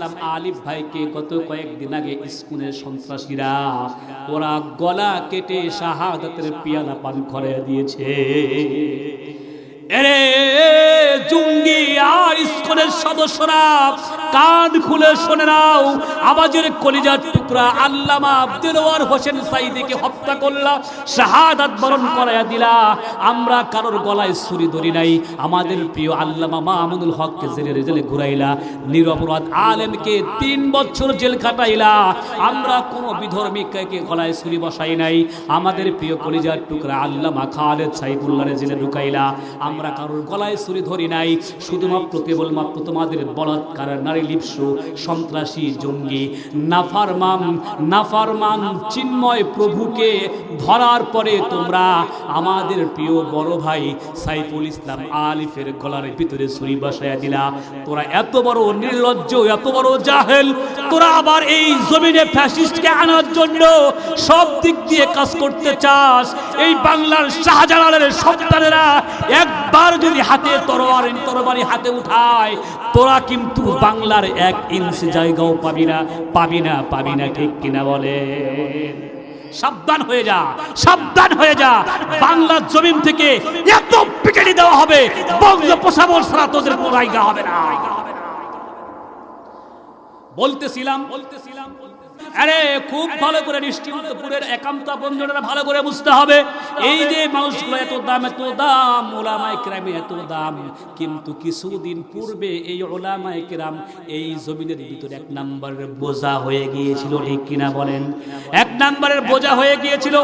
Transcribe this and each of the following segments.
ইসলাম আলিফ ভাইকে গত কয়েকদিন আগে স্কুলের সন্ত্রাসীরা। ওরা গলা কেটে শাহাদাতের পিয়ালা পান করে দিয়েছে। এরে সদস্যরা, কান খুলে শুনে নাও। আবাজের কলিজার টুকরা আল্লামা দিলওয়ার হোসেন সাইদিকে হত্যা করলা, শাহাদাত বরণ করাইয়া দিলা। আমরা কারোর গলায় ছুরি ধরি নাই। আমাদের প্রিয় আল্লামা মাহমুদুল হককে জেলে জেলে ঘুরাইলা। নিরপরাধ আলেমকে তিন বছর জেল খাটাইলা। আমরা কোনো বিধর্মিককে গলায় ছুরি বসাই নাই। আমাদের প্রিয় কলিজার টুকরা আল্লামা খালেদ সাইফুল্লাহরে জেলে ঢুকাইলা। আমরা কারোর গলায় ছুরি ধরি নাই। শুধুমাত্র কেবলমাত্র তোমাদের বলাৎকার নারী লিপসু, সন্ত্রাসী জঙ্গি। নাফারমান নাফারমান, চিন্ময় প্রভুকে ধরার পরে তোমরা আমাদের প্রিয় বড় ভাই সাইফুল ইসলাম আলিফের গলার ভিতরে ছুরি বসাইয়া দিলা। তোরা এত বড় নির্লজ্জ, এত বড় জাহেল, তোরা আবার এই জমিনে ফ্যাসিস্টকে আনার জন্য সব দিক দিয়ে কাজ করতে চাস? এই বাংলার শাহজালালের সন্তানেরা একবার যদি হাতে তরোয়ার তরবারি হাতে উঠায়, তোরা কিন্তু বাংলার এক ইঞ্চি জায়গাও পাবি না। পাবি না পাবি না, ঠিক কিনা বলে? সাবধান হয়ে যা, সাবধান হয়ে যা। বাংলার জমিন থেকে এত পিটানি দেওয়া হবে বঙ্গোপসাগর ছাড়া তোদের কোনো হবে না। বলতেছিলাম বলতেছিলাম। আরে, খুব ভালো করে নিশ্চিন্তপুরের একান্ত বন্ধুরা ভালো করে বুঝতে হবে। এই যে মানুষগুলো এত দাম এত দাম ওলামাই ক্রামে এত দাম, কিন্তু কিছুদিন পূর্বে এই ওলামাই ক্রাম এই জমিনের ভিতরে এক নম্বরের বোঝা হয়ে গিয়েছিল, ঠিক কিনা বলেন? এক নম্বরের বোঝা হয়ে গিয়েছিল,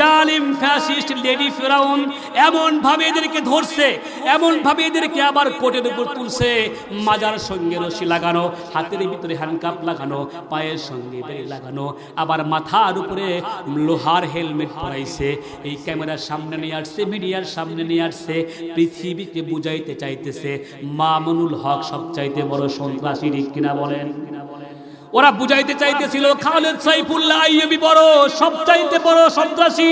জালিম, ফ্যাসিস্ট, লেডি ফেরাউন এমন ভাবে এদেরকে ধরছে এমন ভাবে এদেরকে আবার কোটের উপর তুলছে, মাজার সঙ্গে রশি লাগানো, হাতের ভিতরে হ্যান্ডকাপ লাগানো, পায়ের সঙ্গে লাগানো। আবার মাথার উপরে লোহার হেলমেট পরাইছে। এই ক্যামেরার সামনে নিয়ে আসছে, মিডিয়ার সামনে নিয়ে আসছে, পৃথিবীকে বুঝাইতে চাইতেছে। মামুনুল হক সব চাইতে বড় সন্ত্রাসী কিনা বলেন? ওরা বুঝাইতে চাইতেছিল, খালেদ সাইফুল্লাহ আইয়ুবি বড়, সবচাইতে বড় সন্ত্রাসী।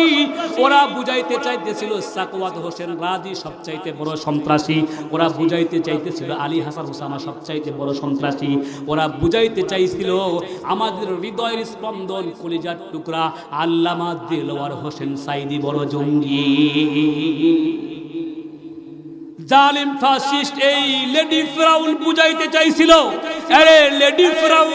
ওরা বুঝাইতে চাইতেছিল, সাকওয়াত হোসেন রাজি সবচাইতে বড় সন্ত্রাসী। ওরা বুঝাইতে চাইতেছিল, আলী হাসান হুসামা সবচাইতে বড় সন্ত্রাসী। ওরা বুঝাইতে চাইছিল, আমাদের হৃদয়ের স্পন্দন কলিজার টুকরা, আল্লামা দেলোয়ার হোসেন সাইদি বড় জঙ্গি। জালিম ফাসিস্ট এই লেডি ফ্রাউন বুঝাইতে চাইছিল। আরে লেডি যেই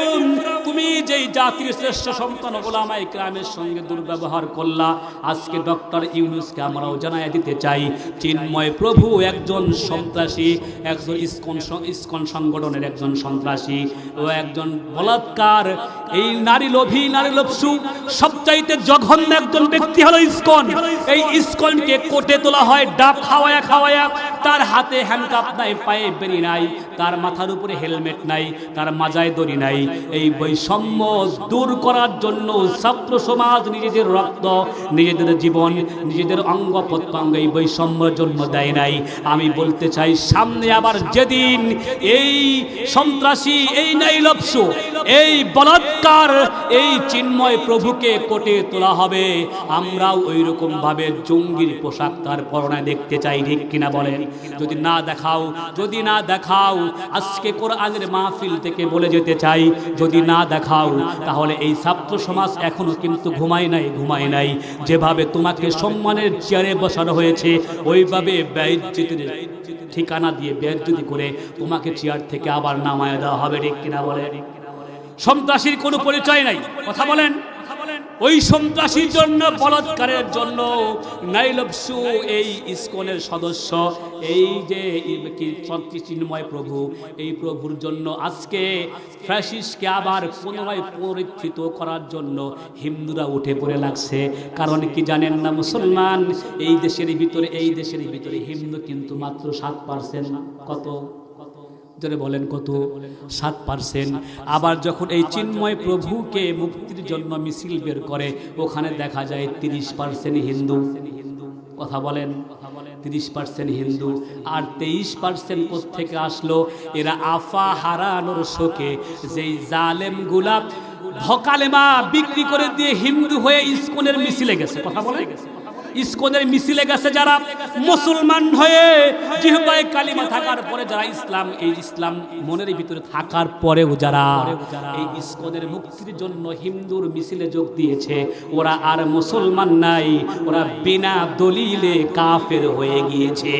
জাতির শ্রেষ্ঠ সন্তান গোলামাই গ্রামের সঙ্গে দুর্ব্যবহার করলা। আজকে ডক্টর ইউনুসকে আমরাও জানাই দিতে চাই, চিন্ময় প্রভু একজন সন্ত্রাসী, একজন ইস্কন ইস্কন সংগঠনের একজন সন্ত্রাসী ও একজন বলাৎকার। এই নারী লোভী, নারী লোভসু, সবচাইতে জঘন্য একজন ব্যক্তি হলো ইস্কন। এই ইস্কনকে কোটে তোলা হয়, ডাব খাওয়ায়া খাওয়ায়া। তার হাতে হ্যান্ডকাপ নাই, পায়ে বেরি নাই, তার মাথার উপরে হেলমেট নাই, তার মাজায় দড়ি নাই। এই বৈষম্য দূর করার জন্য ছাত্র সমাজ নিজেদের রক্ত, নিজেদের জীবন, নিজেদের অঙ্গ প্রত্যঙ্গ এই বৈষম্যের জন্য দেয় নাই। আমি বলতে চাই, সামনে আবার যেদিন এই সন্ত্রাসী, এই নাই নাইলপসু, এই বলাৎকার, এই চিন্ময় প্রভুকে কোটে তোলা হবে, আমরাও ওই রকম ভাবে জঙ্গির পোশাক তার পরনায় দেখতে চাই, ঠিক কিনা বলেন? যদি না দেখাও, যদি না দেখাও, আজকে কোরআনের মাহফিল থেকে বলে যেতে চাই, যদি না দেখাও তাহলে এই ছাত্র সমাজ এখনও কিন্তু ঘুমায় নাই ঘুমায় নাই। যেভাবে তোমাকে সম্মানের চেয়ারে বসানো হয়েছে, ওইভাবে ব্যয়জিতের ঠিকানা দিয়ে ব্যয় যদি করে, তোমাকে চেয়ার থেকে আবার নামায় দেওয়া হবে, ঠিক কিনা বলে? সন্ত্রাসীর কোনো পরিচয় নাই, কথা বলেন। ওই সন্ত্রাসীর জন্য, বলাৎকারের জন্য নাইলবসু এই ইস্কনের সদস্য, এই যে চিন্ময় প্রভু, এই প্রভুর জন্য আজকে ফ্যাসিসকে আবার পুনরায় পুনরুত্থিত করার জন্য হিন্দুরা উঠে পড়ে লাগছে। কারণ কি জানেন না মুসলমান? এই দেশের ভিতরে, এই দেশের ভিতরে হিন্দু কিন্তু মাত্র সাত পার্সেন্ট। কত? জোরে বলেন কত? সাত পার্সেন্ট। আবার যখন এই চিন্ময় প্রভুকে মুক্তির জন্য মিছিল বের করে, ওখানে দেখা যায় তিরিশ পার্সেন্ট হিন্দু। কথা বলেন? তিরিশ পার্সেন্ট হিন্দু। আর তেইশ পার্সেন্ট থেকে আসলো? এরা আফা হারানোর শোকে। যেই জালেম গুলাব ভকালেমা বিক্রি করে দিয়ে হিন্দু হয়ে স্কুলের মিছিলে গেছে। কথা বলে গেছে ইস্কনের মিছিলে গেছে যারা মুসলমান হয়ে জিহবায় কালিমা থাকার পরে যারা ইসলাম, এই ইসলাম মনের ভিতরে থাকার পরেও যারা এই ইস্কনের মুক্তির জন্য হিন্দুর মিছিলে যোগ দিয়েছে, ওরা আর মুসলমান নাই, ওরা বিনা দলিলে কাফের হয়ে গিয়েছে।